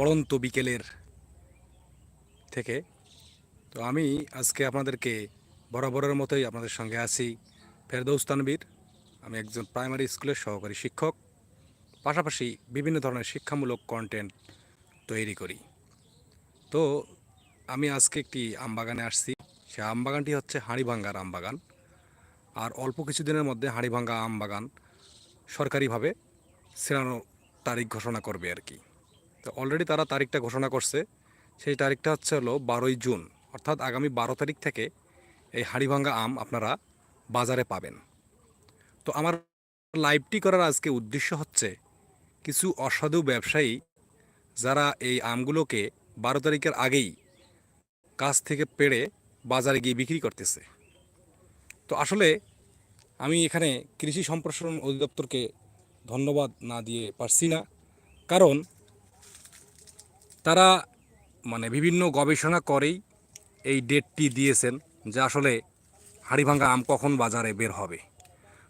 পড়ন্ত বিকেলের থেকে। তো আমি আজকে আপনাদেরকে বরাবরের মতোই আপনাদের সঙ্গে আছি ফেরদৌস তানবীর আমি একজন প্রাইমারি স্কুলের সহকারী শিক্ষক। পাশাপাশি বিভিন্ন ধরনের শিক্ষামূলক কন্টেন্ট তৈরি করি। তো আমি আজকে একটি আমবাগানে আসছি। সে আমবাগানটি হচ্ছে হাঁড়িভাঙ্গার আমবাগান। আর অল্প কিছুদিনের মধ্যে হাঁড়িভাঙ্গা আমবাগান সরকারিভাবে সেরানো তারিখ ঘোষণা করবে আর কি। তো অলরেডি তারা তারিখটা ঘোষণা করছে। সেই তারিখটা হচ্ছে হলো বারোই জুন। অর্থাৎ আগামী বারো তারিখ থেকে এই হাড়িভাঙ্গা আম আপনারা বাজারে পাবেন। তো আমার লাইভটি করার আজকে উদ্দেশ্য হচ্ছে কিছু অসাধু ব্যবসায়ী যারা এই আমগুলোকে বারো তারিখের আগেই গাছ থেকে পেড়ে বাজারে গিয়ে বিক্রি করতেছে। তো আসলে আমি এখানে কৃষি সম্প্রসারণ অধিদপ্তরকে ধন্যবাদ না দিয়ে পারছি না। কারণ তারা মানে বিভিন্ন গবেষণা করেই এই ডেটটি দিয়েছেন যে আসলে হাড়িভাঙ্গা আম কখন বাজারে বের হবে।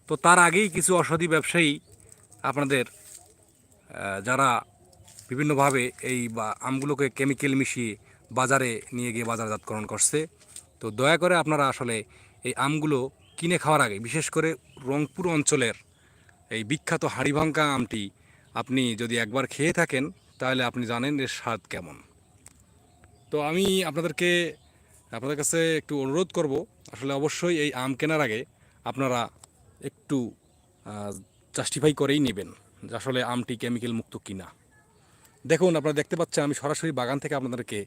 তো তার আগেই কিছু অসাধু ব্যবসায়ী আপনাদের যারা বিভিন্নভাবে এই বা আমগুলোকে কেমিক্যাল মিশিয়ে বাজারে নিয়ে গিয়ে বাজারজাতকরণ করছে, তো দয়া করে আপনারা আসলে এই আমগুলো কিনে খাওয়ার আগে, বিশেষ করে রংপুর অঞ্চলের এই বিখ্যাত হাড়িভাঙ্গা আমটি আপনি যদি একবার খেয়ে থাকেন তাহলে আপনি জানেন এর স্বাদ কেমন। তো আমি আপনাদেরকে, আপনাদের কাছে একটু অনুরোধ করব, আসলে অবশ্যই এই আম কেনার আগে আপনারা একটু জাস্টিফাই করেই নেবেন যে আসলে আমটি কেমিক্যাল মুক্ত কিনা। দেখুন, আপনারা দেখতে পাচ্ছেন, আমি সরাসরি বাগান থেকে আপনাদেরকে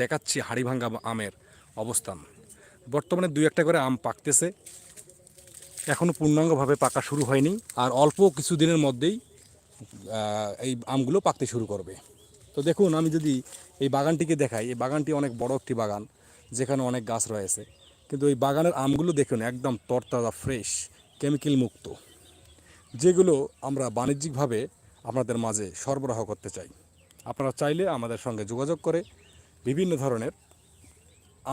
দেখাচ্ছি হাড়িভাঙ্গা আমের অবস্থান। বর্তমানে দুই একটা করে আম পাকতেছে। এখনও পূর্ণাঙ্গভাবে পাকা শুরু হয়নি, আর অল্প কিছু দিনের মধ্যেই এই আমগুলো পাকতে শুরু করবে। তো দেখুন, আমি যদি এই বাগানটিকে দেখাই, এই বাগানটি অনেক বড় একটি বাগান, যেখানে অনেক গাছ রয়েছে। কিন্তু এই বাগানের আমগুলো দেখুন, একদম তরতাজা ফ্রেশ কেমিক্যাল মুক্ত, যেগুলো আমরা বাণিজ্যিকভাবে আপনাদের মাঝে সরবরাহ করতে চাই। আপনারা চাইলে আমাদের সঙ্গে যোগাযোগ করে বিভিন্ন ধরনের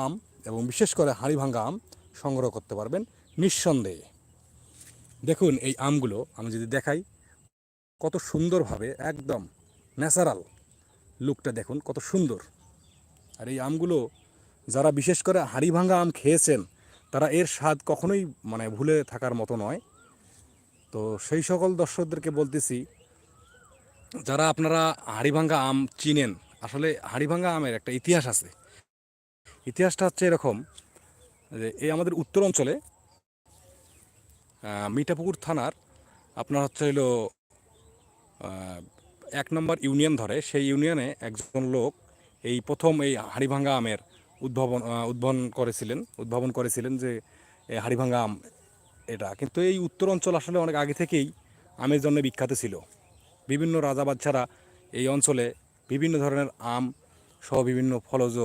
আম এবং বিশেষ করে হাঁড়িভাঙ্গা আম সংগ্রহ করতে পারবেন নিঃসন্দেহে। দেখুন, এই আমগুলো আমি যদি দেখাই কত সুন্দরভাবে, একদম ন্যাচারাল লুকটা দেখুন, কত সুন্দর। আর এই আমগুলো যারা বিশেষ করে হাড়িভাঙ্গা আম খেয়েছেন, তারা এর স্বাদ কখনোই মানে ভুলে থাকার মতো নয়। তো সেই সকল দর্শকদেরকে বলতেছি, যারা আপনারা হাড়িভাঙ্গা আম চিনেন, আসলে হাড়িভাঙ্গা আমের একটা ইতিহাস আছে। ইতিহাসটা হচ্ছে এরকম যে এই আমাদের উত্তর অঞ্চলে মিঠাপুকুর থানার আপনার হচ্ছে হলো এক নম্বর ইউনিয়ন ধরে, সেই ইউনিয়নে একজন লোক এই প্রথম এই হাড়িভাঙ্গা আমের উদ্ভাবন উদ্ভাবন করেছিলেন উদ্ভাবন করেছিলেন যে হাড়িভাঙ্গা আম এটা। কিন্তু এই উত্তর অঞ্চল আসলে অনেক আগে থেকেই আমের জন্য বিখ্যাত ছিল। বিভিন্ন রাজা বাচ্চারা এই অঞ্চলে বিভিন্ন ধরনের আম সহ বিভিন্ন ফলজ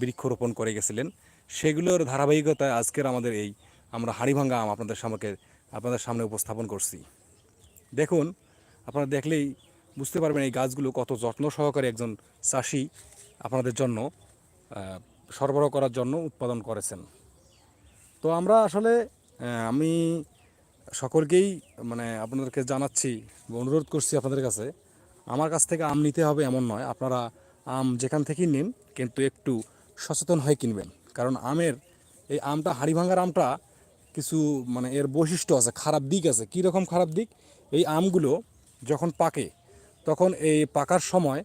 বৃক্ষরোপণ করে গেছিলেন। সেগুলোর ধারাবাহিকতায় আজকের আমাদের এই আমরা হাড়িভাঙ্গা আম আপনাদের সামনে আপনাদের সামনে উপস্থাপন করছি। দেখুন আপনারা দেখলেই বুঝতে পারবেন এই গাছগুলো কত যত্ন সহকারে একজন চাষি আপনাদের জন্য সরবরাহ করার জন্য উৎপাদন করেছেন। তো আমরা আসলে আমি সকলকেই মানে আপনাদেরকে জানাচ্ছি অনুরোধ করছি আপনাদের কাছে, আমার কাছ থেকে আম নিতে হবে এমন নয়, আপনারা আম যেখান থেকেই নিন, কিন্তু একটু সচেতন হয়ে কিনবেন। কারণ আমের, এই আমটা হাড়িভাঙ্গার আমটা কিছু মানে এর বৈশিষ্ট্য আছে, খারাপ দিক আছে। কী রকম খারাপ দিক? এই আমগুলো যখন পাকে, তখন এই পাকার সময়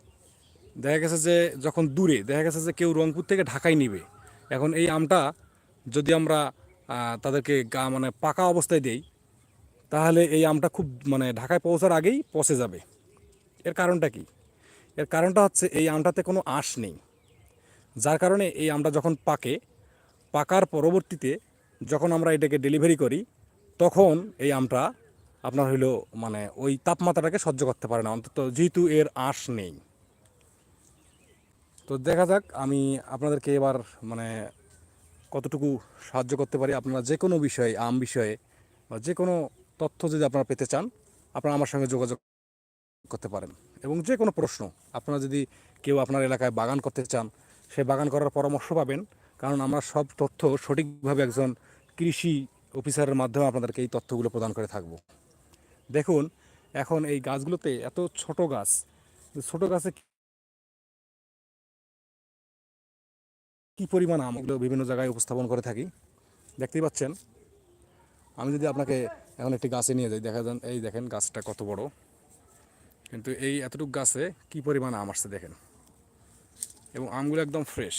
দেখা গেছে যে যখন দূরে, দেখা গেছে যে কেউ রংপুর থেকে ঢাকায় নিবে। এখন এই আমটা যদি আমরা তাদেরকে গা মানে পাকা অবস্থায় দেই, তাহলে এই আমটা খুব মানে ঢাকায় পৌঁছার আগেই পচে যাবে। এর কারণটা কি? এর কারণটা হচ্ছে এই আমটাতে কোনো আঁশ নেই। যার কারণে এই আমটা যখন পাকে, পাকার পরবর্তীতে যখন আমরা এটাকে ডেলিভারি করি, তখন এই আমটা আপনার হইল মানে ওই তাপমাত্রাটাকে সহ্য করতে পারে না, অন্তত যেহেতু এর আঁশ নেই। তো দেখা যাক আমি আপনাদেরকে এবার মানে কতটুকু সাহায্য করতে পারি। আপনারা যে কোনো বিষয়ে, আম বিষয়ে বা যে কোনো তথ্য যদি আপনারা পেতে চান, আপনারা আমার সঙ্গে যোগাযোগ করতে পারেন। এবং যে কোনো প্রশ্ন আপনারা যদি কেউ আপনার এলাকায় বাগান করতে চান, সে বাগান করার পরামর্শ পাবেন। কারণ আমরা সব তথ্য সঠিকভাবে একজন কৃষি অফিসারের মাধ্যমে আপনাদেরকে এই তথ্যগুলো প্রদান করে থাকব। দেখুন, এখন এই গাছগুলোতে এত ছোট গাছ, ছোট গাছে কি পরিমাণ আমগুলো বিভিন্ন জায়গায় উপস্থাপন করে থাকি? দেখতেই পাচ্ছেন? আমি যদি আপনাকে এখন একটি গাছে নিয়ে যাই, দেখা যান, এই দেখেন গাছটা কত বড়। কিন্তু এই এতটুকু গাছে কি পরিমাণ আম আসছে দেখেন? এবং আমগুলো একদম ফ্রেশ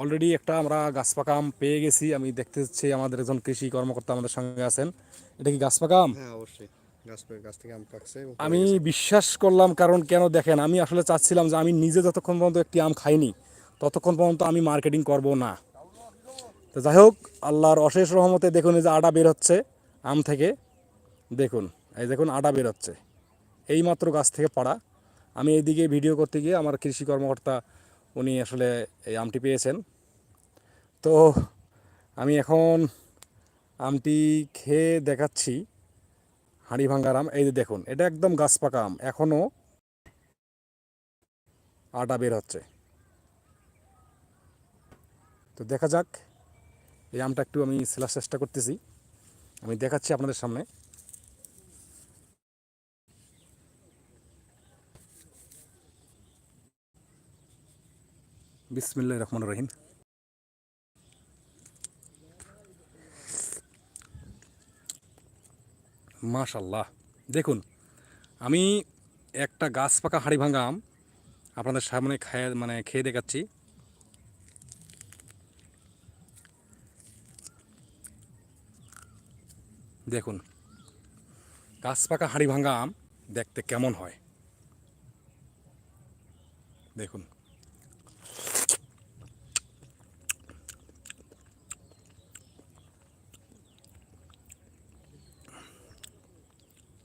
অলরেডি একটা আমরা গাছ পাকা আম পেয়ে গেছি। আমি দেখতে হচ্ছে আমাদের একজন কৃষি কর্মকর্তা আমাদের সঙ্গে আছেন। এটা কি গাছ পাকা আম হ্যাঁ অবশ্যই। গাছ পে- গাছ থেকে আম বিশ্বাস করলাম কারণ কেন দেখেন আমি আসলে চাচ্ছিলাম যে আমি নিজে যতক্ষণ পর্যন্ত একটি আম খাইনি ততক্ষণ পর্যন্ত আমি মার্কেটিং করব না। তো যাই হোক আল্লাহর অশেষ রহমতে দেখুন এই যে আটা বের হচ্ছে আম থেকে। দেখুন এই দেখুন আটা বের হচ্ছে। এই মাত্র গাছ থেকে পাড়া। আমি এইদিকে ভিডিও করতে গিয়ে আমার কৃষি কর্মকর্তা উনি আসলে এই আমটি পেয়েছেন। তো আমি এখন আমটি খেয়ে দেখাচ্ছি হাঁড়ি ভাঙ্গার আম। এই যে দেখুন, এটা একদম গাছ পাকা আম এখনও আটা বের হচ্ছে। তো দেখা যাক, এই আমটা একটু আমি সেলার চেষ্টা করতেছি। আমি দেখাচ্ছি আপনাদের সামনে। বিসমিল্লাহ রহমান রহিম। মাশাল্লাহ দেখুন, আমি একটা গাছ পাকা হাড়ি ভাঙা আম আপনাদের সামনে খায় মানে খেয়ে দেখাচ্ছি। দেখুন, গাছ পাকা হাড়ি ভাঙা আম দেখতে কেমন হয়? দেখুন।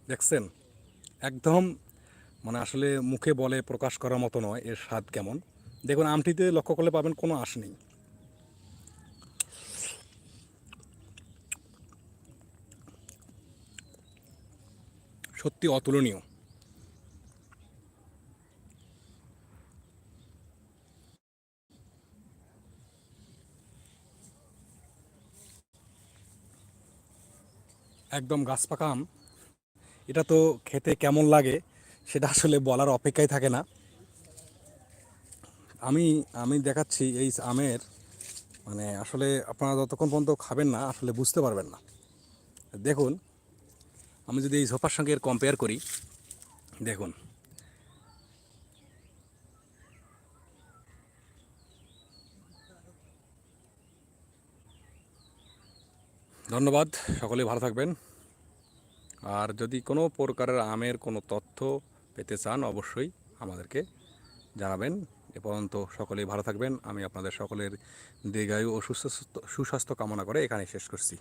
দেখছেন? একদম মানে আসলে মুখে বলে প্রকাশ করার মতো নয়, এর স্বাদ কেমন? দেখুন, আমটিতে লক্ষ্য করলে পাবেন কোনো আঁশ নেই। সত্যি অতুলনীয়। একদম গাছ পাকা আম। এটা তো খেতে কেমন লাগে সেটা আসলে বলার অপেক্ষাই থাকে না। আমি আমি দেখাচ্ছি এই আমের মানে আসলে আপনারা যতক্ষণ পর্যন্ত খাবেন না, আসলে বুঝতে পারবেন না। দেখুন, আমি যদি এই ঝোপার সঙ্গে এর কম্পেয়ার করি, দেখুন। ধন্যবাদ সকলেই ভালো থাকবেন। আর যদি কোনো প্রকারের আমের কোনো তথ্য পেতে চান, অবশ্যই আমাদেরকে জানাবেন। এ পর্যন্ত সকলেই ভালো থাকবেন। আমি আপনাদের সকলের দীর্ঘায়ু ও সুস্বাস্থ্য সুস্বাস্থ্য কামনা করে এখানে শেষ করছি।